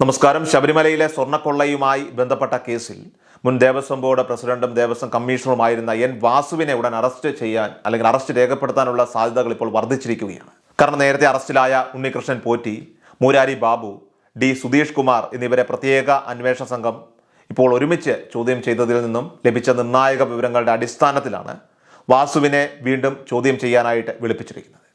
നമസ്കാരം. ശബരിമലയിലെ സ്വർണക്കൊള്ളയുമായി ബന്ധപ്പെട്ട കേസിൽ മുൻ ദേവസ്വം ബോർഡ് പ്രസിഡന്റും ദേവസ്വം കമ്മീഷണറുമായിരുന്ന എൻ വാസുവിനെ ഉടൻ അറസ്റ്റ് ചെയ്യാൻ അല്ലെങ്കിൽ അറസ്റ്റ് രേഖപ്പെടുത്താനുള്ള സാധ്യതകൾ ഇപ്പോൾ വർദ്ധിച്ചിരിക്കുകയാണ്. കാരണം നേരത്തെ അറസ്റ്റിലായ ഉണ്ണികൃഷ്ണൻ പോറ്റി മൂരാരി ബാബു ഡി സുധീഷ് കുമാർ എന്നിവരെ പ്രത്യേക അന്വേഷണ സംഘം ഇപ്പോൾ ഒരുമിച്ച് ചോദ്യം ചെയ്തതിൽ നിന്നും ലഭിച്ച നിർണായക വിവരങ്ങളുടെ അടിസ്ഥാനത്തിലാണ് വാസുവിനെ വീണ്ടും ചോദ്യം ചെയ്യാനായിട്ട് വിളിപ്പിച്ചിരിക്കുന്നത്.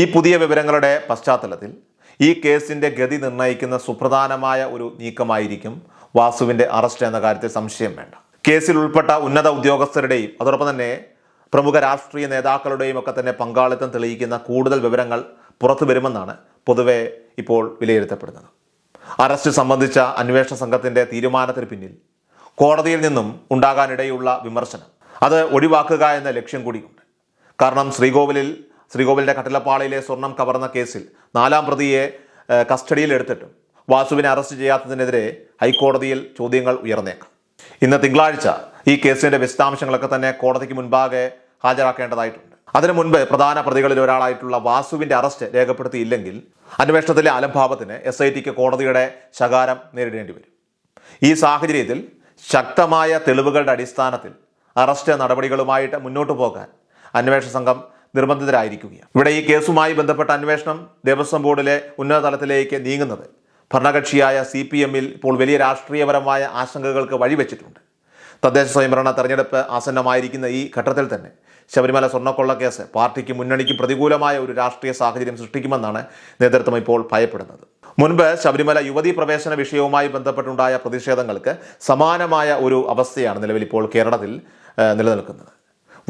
ഈ പുതിയ വിവരങ്ങളുടെ പശ്ചാത്തലത്തിൽ ഈ കേസിന്റെ ഗതി നിർണയിക്കുന്ന സുപ്രധാനമായ ഒരു നീക്കമായിരിക്കും വാസുവിന്റെ അറസ്റ്റ് എന്ന കാര്യത്തിൽ സംശയം വേണ്ട. കേസിൽ ഉൾപ്പെട്ട ഉന്നത ഉദ്യോഗസ്ഥരുടെയും അതോടൊപ്പം തന്നെ പ്രമുഖ രാഷ്ട്രീയ നേതാക്കളുടെയും ഒക്കെ തന്നെ പങ്കാളിത്തം തെളിയിക്കുന്ന കൂടുതൽ വിവരങ്ങൾ പുറത്തു വരുമെന്നാണ് പൊതുവെ ഇപ്പോൾ വിലയിരുത്തപ്പെടുന്നത്. അറസ്റ്റ് സംബന്ധിച്ച അന്വേഷണ സംഘത്തിന്റെ തീരുമാനത്തിന് പിന്നിൽ കോടതിയിൽ നിന്നും ഉണ്ടാകാനിടയുള്ള വിമർശനം. അത് ഒഴിവാക്കുക എന്ന ലക്ഷ്യം കൂടിയുണ്ട്. കാരണം ശ്രീകോവിലിൽ ശ്രീകോവിലിന്റെ കട്ടിലപ്പാളയിലെ സ്വർണം കവർന്ന കേസിൽ നാലാം പ്രതിയെ കസ്റ്റഡിയിലെടുത്തിട്ടും വാസുവിനെ അറസ്റ്റ് ചെയ്യാത്തതിനെതിരെ ഹൈക്കോടതിയിൽ ചോദ്യങ്ങൾ ഉയർന്നേക്കാം. ഇന്ന് തിങ്കളാഴ്ച ഈ കേസിന്റെ വിശദാംശങ്ങളൊക്കെ തന്നെ കോടതിക്ക് മുൻപാകെ ഹാജരാക്കേണ്ടതായിട്ടുണ്ട്. അതിനു മുൻപ് പ്രധാന പ്രതികളിൽ ഒരാളായിട്ടുള്ള വാസുവിന്റെ അറസ്റ്റ് രേഖപ്പെടുത്തിയില്ലെങ്കിൽ അന്വേഷണത്തിലെ അലംഭാവത്തിന് എസ് ഐ ടിക്ക് കോടതിയുടെ ശകാരം നേരിടേണ്ടി വരും. ഈ സാഹചര്യത്തിൽ ശക്തമായ തെളിവുകളുടെ അടിസ്ഥാനത്തിൽ അറസ്റ്റ് നടപടികളുമായിട്ട് മുന്നോട്ട് പോകാൻ അന്വേഷണ സംഘം നിർബന്ധിതരായിരിക്കുകയാണ്. ഇവിടെ ഈ കേസുമായി ബന്ധപ്പെട്ട അന്വേഷണം ദേവസ്വം ബോർഡിലെ ഉന്നതതലത്തിലേക്ക് നീങ്ങുന്നത്. ഭരണകക്ഷിയായ സി പി എമ്മിൽ ഇപ്പോൾ വലിയ രാഷ്ട്രീയപരമായ ആശങ്കകൾക്ക് വഴിവെച്ചിട്ടുണ്ട്. തദ്ദേശ സ്വയംഭരണ തെരഞ്ഞെടുപ്പ് ആസന്നമായിരിക്കുന്ന ഈ ഘട്ടത്തിൽ തന്നെ ശബരിമല സ്വർണക്കൊള്ള കേസ് പാർട്ടിക്ക് മുന്നണിക്ക് പ്രതികൂലമായ ഒരു രാഷ്ട്രീയ സാഹചര്യം സൃഷ്ടിക്കുമെന്നാണ് നേതൃത്വം ഇപ്പോൾ ഭയപ്പെടുന്നത്. മുൻപ് ശബരിമല യുവതീ പ്രവേശന വിഷയവുമായി ബന്ധപ്പെട്ടുണ്ടായ പ്രതിഷേധങ്ങൾക്ക് സമാനമായ ഒരു അവസ്ഥയാണ് നിലവിൽ ഇപ്പോൾ കേരളത്തിൽ നിലനിൽക്കുന്നത്.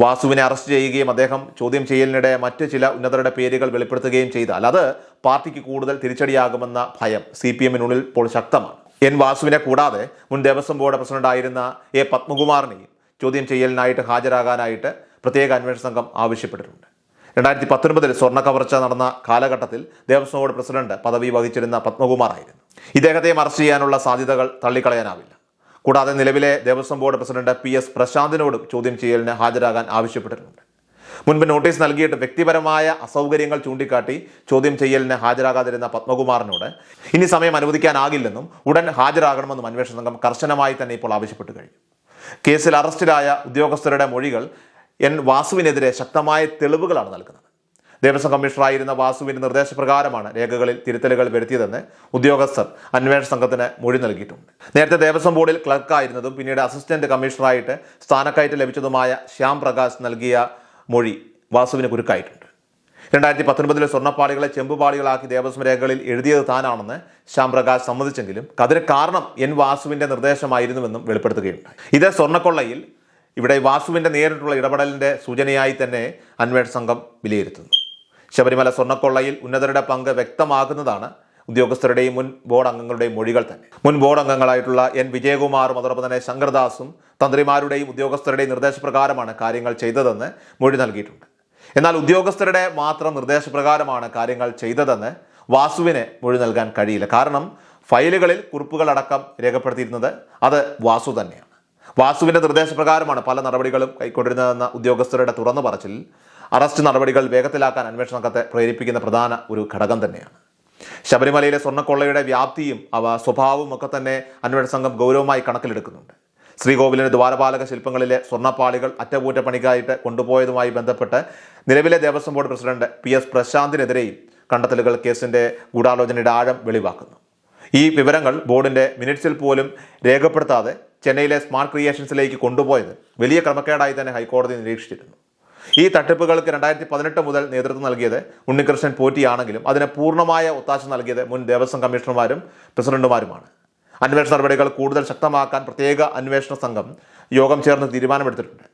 വാസുവിനെ അറസ്റ്റ് ചെയ്യുകയും അദ്ദേഹം ചോദ്യം ചെയ്യലിനിടെ മറ്റ് ചില ഉന്നതരുടെ പേരുകൾ വെളിപ്പെടുത്തുകയും ചെയ്താൽ അത് പാർട്ടിക്ക് കൂടുതൽ തിരിച്ചടിയാകുമെന്ന ഭയം സി പി എമ്മിനുള്ളിൽ ഇപ്പോൾ ശക്തമാണ്. എൻ വാസുവിനെ കൂടാതെ മുൻ ദേവസ്വം ബോർഡ് പ്രസിഡന്റായിരുന്ന എ പത്മകുമാറിനെയും ചോദ്യം ചെയ്യലിനായിട്ട് ഹാജരാകാനായിട്ട് പ്രത്യേക അന്വേഷണ സംഘം ആവശ്യപ്പെട്ടിട്ടുണ്ട്. രണ്ടായിരത്തി പത്തൊൻപതിൽ സ്വർണ കവർച്ച നടന്ന കാലഘട്ടത്തിൽ ദേവസ്വം ബോർഡ് പ്രസിഡന്റ് പദവി വഹിച്ചിരുന്ന പത്മകുമാറായിരുന്നു. ഇദ്ദേഹത്തെയും അറസ്റ്റ് ചെയ്യാനുള്ള സാധ്യതകൾ തള്ളിക്കളയാനാവില്ല. കൂടാതെ നിലവിലെ Devaswom board president P S പ്രശാന്തിനോടും ചോദ്യം ചെയ്യലിന് ഹാജരാകാൻ ആവശ്യപ്പെട്ടിട്ടുണ്ട്. മുൻപ് നോട്ടീസ് നൽകിയിട്ട് വ്യക്തിപരമായ അസൗകര്യങ്ങൾ ചൂണ്ടിക്കാട്ടി ചോദ്യം ചെയ്യലിന് ഹാജരാകാതിരുന്ന പത്മകുമാറിനോട് ഇനി സമയം അനുവദിക്കാനാകില്ലെന്നും ഉടൻ ഹാജരാകണമെന്നും അന്വേഷണ സംഘം കർശനമായി തന്നെ ഇപ്പോൾ ആവശ്യപ്പെട്ടു കഴിഞ്ഞു. കേസിൽ അറസ്റ്റിലായ ഉദ്യോഗസ്ഥരുടെ മൊഴികൾ എൻ വാസുവിനെതിരെ ശക്തമായ തെളിവുകളാണ് നൽകുന്നത്. ദേവസ്വം കമ്മീഷണറായിരുന്ന വാസുവിന്റെ നിർദ്ദേശപ്രകാരമാണ് രേഖകളിൽ തിരുത്തലുകൾ വരുത്തിയതെന്ന് ഉദ്യോഗസ്ഥർ അന്വേഷണ സംഘത്തിന് മൊഴി നൽകിയിട്ടുണ്ട്. നേരത്തെ ദേവസ്വം ബോർഡിൽ ക്ലർക്കായിരുന്നതും പിന്നീട് അസിസ്റ്റന്റ് കമ്മീഷണറായിട്ട് സ്ഥാനക്കയറ്റം ലഭിച്ചതുമായ ശ്യാം പ്രകാശ് നൽകിയ മൊഴി വാസുവിന് കുരുക്കായിട്ടുണ്ട്. രണ്ടായിരത്തി പത്തൊൻപതിലെ സ്വർണപ്പാളികളെ ചെമ്പുപാളികളാക്കി ദേവസ്വം രേഖകളിൽ എഴുതിയത് താനാണെന്ന് ശ്യാം പ്രകാശ് സമ്മതിച്ചെങ്കിലും അതിന് കാരണം എൻ വാസുവിന്റെ നിർദ്ദേശമായിരുന്നുവെന്നും വെളിപ്പെടുത്തുകയുണ്ടായി. ഇതേ സ്വർണക്കൊള്ളയിൽ ഇവിടെ വാസുവിന്റെ നേരിട്ടുള്ള ഇടപെടലിന്റെ സൂചനയായി തന്നെ അന്വേഷണ സംഘം വിലയിരുത്തുന്നു. ശബരിമല സ്വർണക്കൊള്ളയിൽ ഉന്നതരുടെ പങ്ക് വ്യക്തമാകുന്നതാണ്. ഉദ്യോഗസ്ഥരുടെയും മുൻ ബോർഡ് അംഗങ്ങളുടെയും മൊഴികൾ തന്നെ. മുൻ ബോർഡ് അംഗങ്ങളായിട്ടുള്ള എൻ വിജയകുമാറും അതോടൊപ്പം തന്നെ ശങ്കർദാസും തന്ത്രിമാരുടെയും ഉദ്യോഗസ്ഥരുടെയും നിർദ്ദേശപ്രകാരമാണ് കാര്യങ്ങൾ ചെയ്തതെന്ന് മൊഴി നൽകിയിട്ടുണ്ട്. എന്നാൽ ഉദ്യോഗസ്ഥരുടെ മാത്രം നിർദ്ദേശപ്രകാരമാണ് കാര്യങ്ങൾ ചെയ്തതെന്ന് വാസുവിന് മൊഴി നൽകാൻ കഴിയില്ല. കാരണം ഫയലുകളിൽ കുറിപ്പുകളടക്കം രേഖപ്പെടുത്തിയിരുന്നത് അത് വാസു തന്നെയാണ്. വാസുവിന്റെ നിർദ്ദേശപ്രകാരമാണ് പല നടപടികളും കൈക്കൊണ്ടിരുന്നതെന്ന ഉദ്യോഗസ്ഥരുടെ തുറന്നു പറച്ചിൽ അറസ്റ്റ് നടപടികൾ വേഗത്തിലാക്കാൻ അന്വേഷണ സംഘത്തെ പ്രേരിപ്പിക്കുന്ന പ്രധാന ഒരു ഘടകം തന്നെയാണ്. ശബരിമലയിലെ സ്വർണക്കൊള്ളയുടെ വ്യാപ്തിയും അവ സ്വഭാവവും ഒക്കെ തന്നെ അന്വേഷണ സംഘം ഗൗരവമായി കണക്കിലെടുക്കുന്നുണ്ട്. ശ്രീകോവിലിന് ദ്വാരപാലക ശില്പങ്ങളിലെ സ്വർണപ്പാളികൾ അറ്റകുറ്റപ്പണിക്കായിട്ട് കൊണ്ടുപോയതുമായി ബന്ധപ്പെട്ട് നിലവിലെ Devaswom board president P S പ്രശാന്തിനെതിരെയും കണ്ടെത്തലുകൾ കേസിന്റെ ഗൂഢാലോചനയുടെ ആഴം വെളിവാക്കുന്നു. ഈ വിവരങ്ങൾ ബോർഡിന്റെ മിനിറ്റ്സിൽ പോലും രേഖപ്പെടുത്താതെ ചെന്നൈയിലെ സ്മാർട്ട് ക്രിയേഷൻസിലേക്ക് കൊണ്ടുപോയത് വലിയ ക്രമക്കേടായി തന്നെ ഹൈക്കോടതി നിരീക്ഷിച്ചിരുന്നു. ഈ തട്ടിപ്പുകൾക്ക് രണ്ടായിരത്തി പതിനെട്ട് മുതൽ നേതൃത്വം നൽകിയത് ഉണ്ണികൃഷ്ണൻ പോറ്റിയാണെങ്കിലും അതിന് പൂർണമായ ഒത്താശ നൽകിയത് മുൻ ദേവസ്വം കമ്മീഷണർമാരും പ്രസിഡന്റുമാരുമാണ്. അന്വേഷണ നടപടികൾ കൂടുതൽ ശക്തമാക്കാൻ പ്രത്യേക അന്വേഷണ സംഘം യോഗം ചേർന്ന് തീരുമാനമെടുത്തിട്ടുണ്ട്.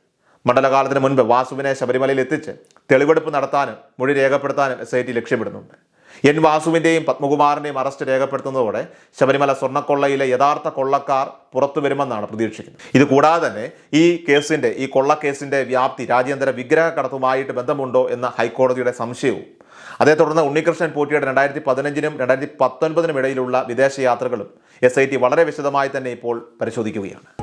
മണ്ഡലകാലത്തിന് മുൻപ് വാസുവിനെ ശബരിമലയിൽ എത്തിച്ച് തെളിവെടുപ്പ് നടത്താനും മൊഴി രേഖപ്പെടുത്താനും എസ് ഐ ടി ലക്ഷ്യമിടുന്നുണ്ട്. എൻ വാസുവിന്റെയും പത്മകുമാറിന്റെയും അറസ്റ്റ് രേഖപ്പെടുത്തുന്നതോടെ ശബരിമല സ്വർണക്കൊള്ളയിലെ യഥാർത്ഥ കൊള്ളക്കാർ പുറത്തു വരുമെന്നാണ് പ്രതീക്ഷിക്കുന്നത്. ഇത് കൂടാതെ തന്നെ ഈ കേസിന്റെ ഈ കൊള്ളക്കേസിന്റെ വ്യാപ്തി രാജ്യാന്തര വിഗ്രഹ കടത്തുമായിട്ട് ബന്ധമുണ്ടോ എന്ന ഹൈക്കോടതിയുടെ സംശയവും അതേ തുടർന്ന് ഉണ്ണികൃഷ്ണൻ പോറ്റിയുടെ രണ്ടായിരത്തി പതിനഞ്ചിനും രണ്ടായിരത്തി പത്തൊൻപതിനും ഇടയിലുള്ള വിദേശ യാത്രകളും എസ് ഐ ടി വളരെ വിശദമായി തന്നെ ഇപ്പോൾ പരിശോധിക്കുകയാണ്.